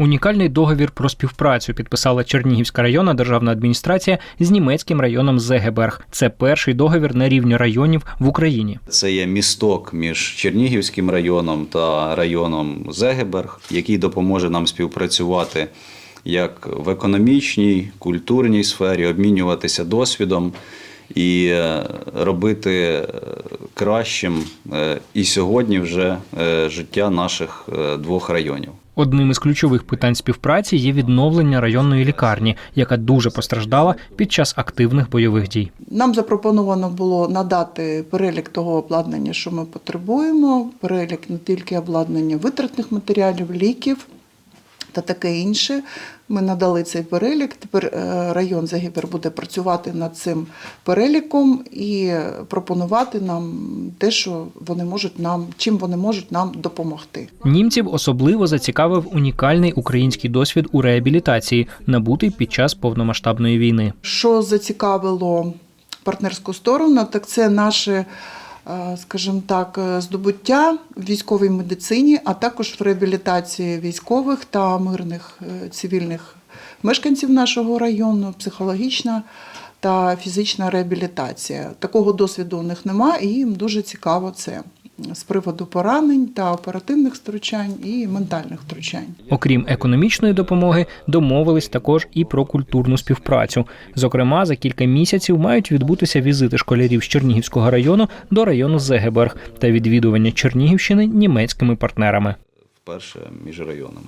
Унікальний договір про співпрацю підписала Чернігівська районна державна адміністрація з німецьким районом Зегеберг. Це перший договір на рівні районів в Україні. Це є місток між Чернігівським районом та районом Зегеберг, який допоможе нам співпрацювати як в економічній, культурній сфері, обмінюватися досвідом і е, робити е, кращим е, і сьогодні вже життя наших двох районів. Одним із ключових питань співпраці є відновлення районної лікарні, яка дуже постраждала під час активних бойових дій. Нам запропоновано було надати перелік того обладнання, що ми потребуємо, перелік не тільки обладнання витратних матеріалів, ліків та таке інше. Ми надали цей перелік. Тепер е, район Загібер буде працювати над цим переліком і пропонувати нам те, що вони можуть нам, чим вони можуть нам допомогти. Німців особливо зацікавив унікальний український досвід у реабілітації, набутий під час повномасштабної війни. Що зацікавило партнерську сторону, так це наше, скажімо так, е, здобуття в військовій медицині, а також в реабілітації військових та мирних е, цивільних мешканців нашого району, психологічна та фізична реабілітація. Такого досвіду у них немає, і їм дуже цікаво це з приводу поранень та оперативних втручань і ментальних втручань. Окрім економічної допомоги, домовились також і про культурну співпрацю. Зокрема, за кілька місяців мають відбутися візити школярів з Чернігівського району до району Зегеберг та відвідування Чернігівщини німецькими партнерами. Вперше між районами.